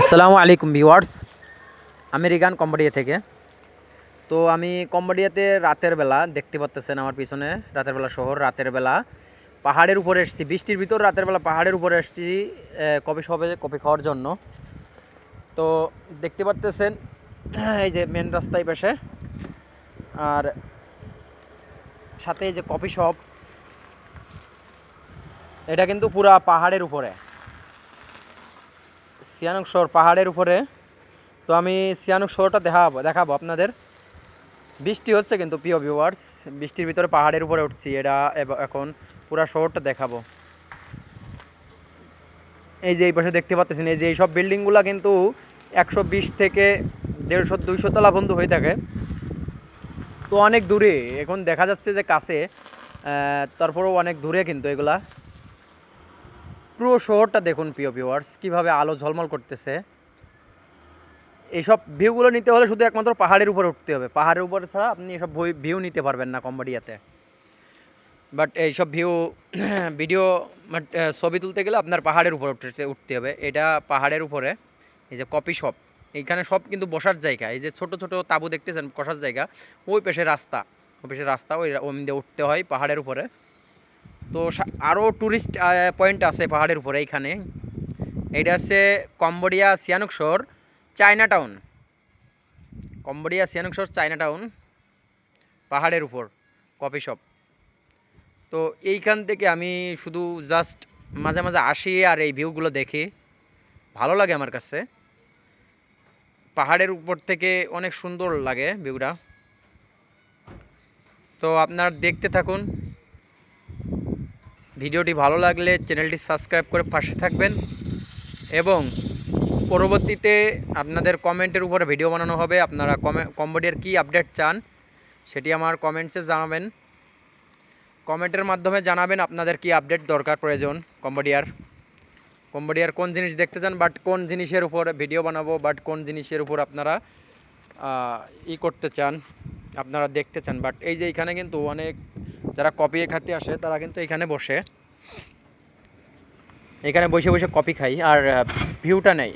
আসসালামু আলাইকুম viewers American Cambodia থেকে। তো আমি কম্বোডিয়াতে রাতের বেলা দেখতে পাচ্তেছেন আমার পিছনে রাতের বেলা শহর, রাতের বেলা পাহাড়ের উপরে এসেছি। বৃষ্টির ভিতর রাতের বেলা পাহাড়ের উপরে এসেছি কফি শপে কফি খাওয়ার জন্য। তো দেখতে পাচ্তেছেন, এই যে মেন রাস্তায় পাশে আর সাথে এই যে কফি শপ, এটা কিন্তু পুরা পাহাড়ের উপরে। সিয়ানুক শহর পাহাড়ের উপরে। তো আমি সিয়ানুক শহরটা দেখাবো দেখাবো আপনাদের। বৃষ্টি হচ্ছে কিন্তু, প্রিয় ভিউয়ার্স বৃষ্টির ভিতরে পাহাড়ের উপরে উঠছি। এটা এখন পুরো শহরটা দেখাবো। এই যে এই পাশে দেখতে পাচ্ছেন এই যে এইসব বিল্ডিংগুলো কিন্তু একশো বিশ থেকে দেড়শো, দুইশো তলা বন্ধু হয়ে থাকে। তো অনেক দূরে। এখন দেখা যাচ্ছে যে কাছে তারপরেও অনেক দূরে কিন্তু এগুলা। পুরো শহরটা দেখুন, প্রিয় ভিউয়ার্স কীভাবে আলো ঝলমল করতেছে। এইসব ভিউগুলো নিতে হলে শুধু একমাত্র পাহাড়ের উপরে উঠতে হবে। পাহাড়ের উপরে ছাড়া আপনি এসব ভিউ নিতে পারবেন না কম্বোডিয়াতে। বাট এইসব ভিউ ভিডিও বাট ছবি তুলতে গেলে আপনার পাহাড়ের উপরে উঠতে উঠতে হবে। এটা পাহাড়ের উপরে, এই যে কপি শপ এইখানে সব কিন্তু বসার জায়গা। এই যে ছোট ছোট তাঁবু দেখতেছেন, বসার জায়গা। ওই পেশে রাস্তা, ওই পেশে রাস্তা, ওই ওই দিয়ে উঠতে হয় পাহাড়ের উপরে। তো আরও ট্যুরিস্ট পয়েন্ট আছে পাহাড়ের উপরে এইখানে। এটা হচ্ছে কম্বোডিয়া সিয়ানুক শহর চায়না টাউন কম্বোডিয়া সিয়ানুক শহর চায়না টাউন পাহাড়ের উপর কফি শপ তো এইখান থেকে আমি শুধু জাস্ট মাঝে মাঝে আসি আর এই ভিউগুলো দেখি। ভালো লাগে আমার কাছে। পাহাড়ের উপর থেকে অনেক সুন্দর লাগে ভিউটা তো আপনার দেখতে থাকুন। ভিডিওটি ভালো লাগলে চ্যানেলটি সাবস্ক্রাইব করে পাশে থাকবেন এবং পরবর্তীতে আপনাদের কমেন্টের উপরে ভিডিও বানানো হবে। আপনারা কমে, কম্বোডিয়ার কী আপডেট চান সেটি আমার কমেন্টসে জানাবেন। কমেন্টের মাধ্যমে জানাবেন আপনাদের কি আপডেট দরকার, প্রয়োজন কম্বোডিয়ার। কম্বোডিয়ার কোন জিনিস দেখতে চান, বাট কোন জিনিসের উপর ভিডিও বানাবো, বাট কোন জিনিসের উপর আপনারা ই করতে চান, আপনারা দেখতে চান। বাট এই যে এখানে কিন্তু অনেক যারা কপি খাতে আসে, তারা কিন্তু এখানে বসে। এখানে বসে বসে কপি খাই, আর ভিউটা নেই।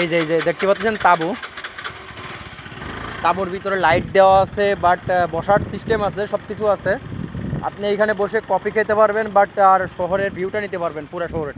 এই যে এই যে, দেখতে পাচ্ছেন তাবু? তাবুর ভিতরে লাইট দেওয়া আছে বাট বসার সিস্টেম আছে সব কিছু আছে। আপনি এখানে বসে কফি খেতে পারবেন বাট আর শহরের ভিউটা নিতে পারবেন, পুরো শহরের